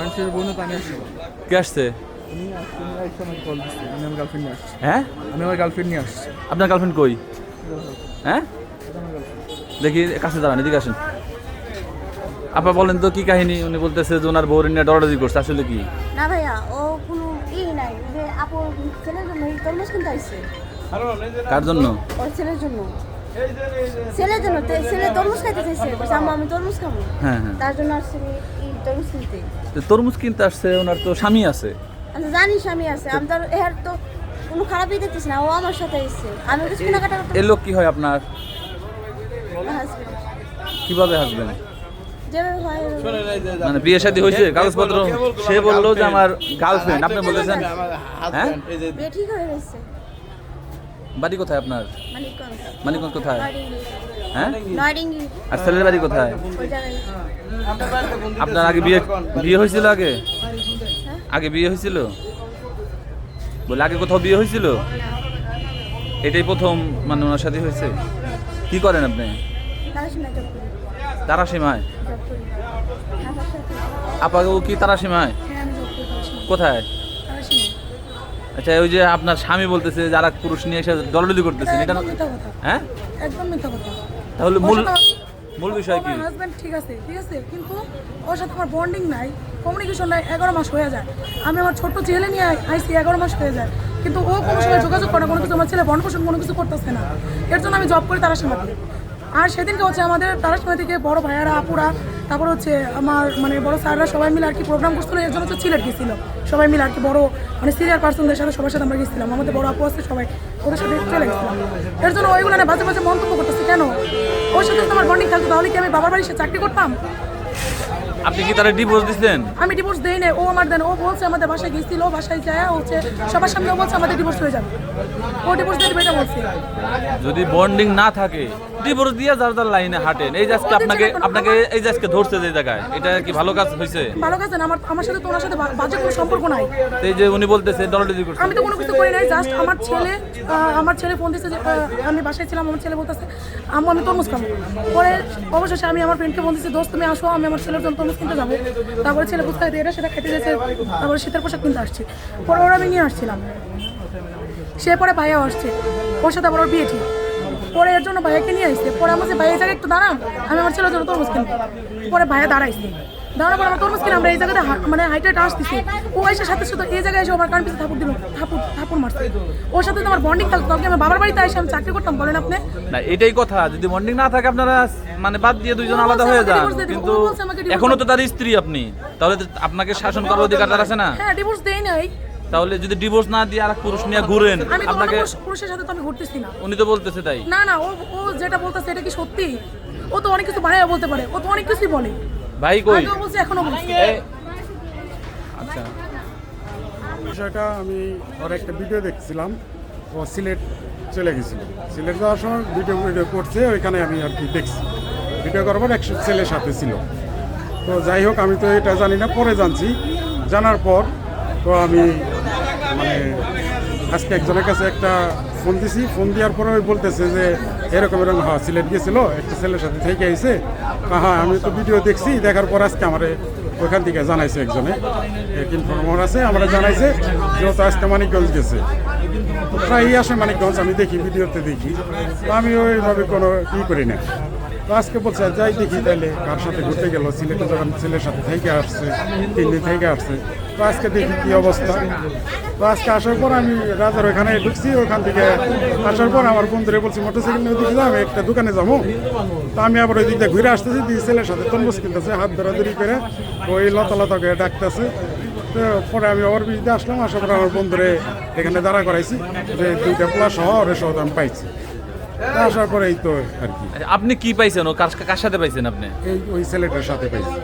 মানুষের বোনও তো আমি আসছি কে আসছে? আমি আমার গার্লফ্রেন্ড নিয়ে আসছি। হ্যাঁ? আমি আমার গার্লফ্রেন্ড নিয়ে আসছি। আপনার গার্লফ্রেন্ড কই? হ্যাঁ। দেখি কাছে দাঁড়ান এদিকে আসেন। আপা বলেন তো কি কাহিনী? উনি বলতেছে যে ওনার বউর নিয়ে ডরাডরি করছে আসলে কি? না ভাইয়া ও কোনো ই নাই। যে আপু ছেলের জন্য তরমুজ কিনতে আসছে কার জন্য? ওর ছেলের জন্য। ছেলের জন্য ছেলে তরমুজ খাইতে চাইছে বলছে আম্মা আমি তরমুজ খাব। হ্যাঁ হ্যাঁ। তার জন্য আসছে এই তরমুজ কিনতে। তরমুজ কিনতে আসছে ওনার তো স্বামী আছে। আমি জানিস আমি আছে আমি তো এর তো কোনো খারাপই দেখতেছি না ও আমার সাথে এসছে। আমি কিছু কেনাকাটা লোক কি হয় আপনার? কীভাবে হয় মানে বিয়ে শাদী হয়েছে কাগজপত্র? সে বলল যে আমার গার্লফ্রেন্ড আপনি বলতেছেন হ্যাঁ? ঠিক হয়ে গেছে। বাড়ি কোথায় আপনার? মানিকগঞ্জ। কোথায়? হ্যাঁ? আর ছেলের বাড়ি কোথায়? আপনার আগে বিয়ে বিয়ে হয়েছিল আগে? আগে বিয়ে হয়েছিল? বলে আগে কোথাও বিয়ে হয়েছিল? এটাই প্রথম মানে ওনার সাথে হয়েছে। কি করেন আপনি? তারা শুনে জব করি। তারা সীমায় জব করি। আমার সাথে আপাকেও কি তারা সীমায় হ্যাঁ কোথায়? আচ্ছা ওই যে আপনার স্বামী বলতেছে যারা পুরুষ নিয়ে এসে দলদলি করতেছেন এটা একদম মিথ্যা কথা। হ্যাঁ? একদম মিথ্যা কথা। তাহলে মূল মূল বিষয় কি? আমার হাজব্যান্ড ঠিক আছে ঠিক আছে কিন্তু ওর সাথে আমার বন্ডিং নাই কমিউনিকেশন নাই এগারো মাস হয়ে যায়। আমি আমার ছোট্ট ছেলে নিয়ে আই- আইসি এগারো মাস হয়ে যায়। কিন্তু ও কোনো সময় যোগাযোগ করে কোনো কিছু আমার ছেলে বন্ড পোষণ কোনো কিছু করতেছে না। এর জন্য আমি জব করি তারা সীমাতে আর সেদিনকে হচ্ছে আমাদের তারা সময় থেকে বড় ভাইয়ারা, আপুরা, তারপর হচ্ছে আমার মানে বড় স্যাররা সবাই মিলে আর কি প্রোগ্রাম করছিল, এর জন্য হচ্ছে সিলেট গেছিল। সবাই মিলে আর কি বড় মানে সিনিয়র পার্সনদের সাথে সবার সাথে আমরা গেছিলাম। আমাদের বড় আপু আছে, সবাই ওদের সাথে চলে গেছিলাম। এর জন্য ওইগুলো না বাজে বাজে মন্তব্য করতেছি। কেন? ওর সাথে তোমার বন্ডিং থাকতো, তাহলে কি আমি বাবার বাড়ি সে চাকরি করতাম? আপনি কি তারা ডিভোর্স দিচ্ছেন আমি ডিভোর্স দেই না ও আমার দেন ও বলছে আমাদের বাসায় গেছিল বাসায় যায় হচ্ছে সবার সামনে ও বলছে আমাদের ডিভোর্স হয়ে যাবে। ও ডিভোর্স দিয়ে দেবে এটা বলছে। যদি বন্ডিং না থাকে ডিভোর্স দিয়ে যার যার লাইনে হাঁটেন। এই আজকে আপনাকে আপনাকে এই আজকে ধরছে যে জায়গায় এটা কি ভালো কাজ হয়েছে ভালো কাজ না আমার আমার সাথে তোমার সাথে বাজে কোনো সম্পর্ক নাই। এই যে উনি বলতেছে দলদলি করছে। আমি তো কোনো কিছু করি নাই জাস্ট আমার ছেলে আমার ছেলে ফোন দিচ্ছে যে আমি বাসায় ছিলাম আমার ছেলে বলতেছে আম্মু আমি তরমুজ খাব। পরে অবশেষে আমি আমার ফ্রেন্ডকে ফোন দিচ্ছি দোস্ত তুমি আসো আমি আমার ছেলের জন্য তরমুজ কিনতে যাব। তারপরে ছেলে কোথায় এটা সেটা খেতে যেতে তারপরে শীতের পোশাক কিনতে আসছে। পরে ওরা আমি নিয়ে আসছিলাম। সে পরে ভাইয়া আসছে। ওর সাথে আবার ওর বিয়ে ঠিক। পরে এর জন্য ভাইয়াকে নিয়ে আসছে। পরে আমার ভাইয়া জায়গায় একটু দাঁড়ান, আমি আমার ছেলের জন্য তরমুজ পরে ভাইয়া দাঁড়াইছে। পর আমার তরমুজ কিনে আমরা এই জায়গাতে মানে হাইটে আসতেছি। ও এসে সাথে সাথে এই জায়গায় এসে আমার কান পিছিয়ে থাপুর দিল থাপুর থাপুর মারছে। ওর সাথে তো আমার বন্ডিং থাকতো আমার বাবার বাড়িতে এসে আমি চাকরি করতাম বলেন আপনি? না এটাই কথা যদি বন্ডিং না থাকে আপনারা মানে বাদ দিয়ে দুইজন আলাদা হয়ে যান। কিন্তু এখনও তো। তার স্ত্রী আপনি। তাহলে আপনাকে শাসন করার অধিকার তার আছে না? হ্যাঁ ডিভোর্স দেই নাই। তাহলে যদি ডিভোর্স না দিয়ে আর পুরুষ নিয়ে ঘুরেন আপনাকে পুরুষের সাথে তো আমি ঘুরতেছি না। উনি তো বলতেছে তাই। না না ও ও যেটা বলতেছে এটা কি সত্যি? ও তো অনেক কিছু বানায় বলতে পারে ও তো অনেক কিছুই বলে। ভাই কই? এখনও আচ্ছা। বিষয়টা আমি ওর একটা ভিডিও দেখছিলাম ও সিলেট চলে গেছিল। সিলেট যাওয়ার সময় ভিডিও ভিডিও করছে ওইখানে আমি আর কি দেখছি। ভিডিও করবার একশো ছেলের সাথে ছিল। তো যাই হোক আমি তো এটা জানি না পরে জানছি। জানার পর তো আমি মানে আজকে একজনের কাছে একটা ফোন দিছি, ফোন দেওয়ার পরে ওই বলতেছে যে, এরকম এরকম হ্যাঁ সিলেট গেছিল, একটা ছেলের সাথে থেকে আইছে। হ্যাঁ আমি তো ভিডিও দেখছি, দেখার পর আজকে আমার ওইখান থেকে জানাইছে একজনে। এক ইনফরমার আছে, আমরা জানাইছে যেহেতু আজকে মানিকগঞ্জ গেছে। তো প্রায়ই আসে মানিকগঞ্জ, আমি দেখি, ভিডিওতে দেখি। আমি ওইভাবে কোনো ই করি না। তো আজকে বলছে, যাই দেখি তাহলে কার সাথে ঘুরতে গেল। সিলেটে যখন ছেলের সাথে থেকে আসছে, তিন দিন থেকে আসছে। তো আজকে দেখি কি অবস্থা। তো আজকে আসার পর আমি রাজার ওখানে ঢুকছি ওখান থেকে আসার পর আমার বন্ধুরে বলছি, মোটরসাইকেল নিয়ে দিকে যাব একটা দোকানে যাব। তো আমি আবার ওই দিক দিয়ে ঘুরে আসতেছি, দিয়ে ছেলের সাথে তরমুজ কিনতেছে, হাত ধরাধরি করে। ওই লতা লতা করে ডাকতেছে। তো পরে আমি ওর বিরুদ্ধে আসলাম, আসার পরে আমার বন্ধুরে এখানে দাঁড়া করাইছি, যে দুইটা প্লা ওরে সহ আমি পাইছি। আসার পরে এই তো আর কি। আপনি কি পাইছেন? ও কার কার সাথে পাইছেন আপনি? এই ওই ছেলেটার সাথে পাইছি।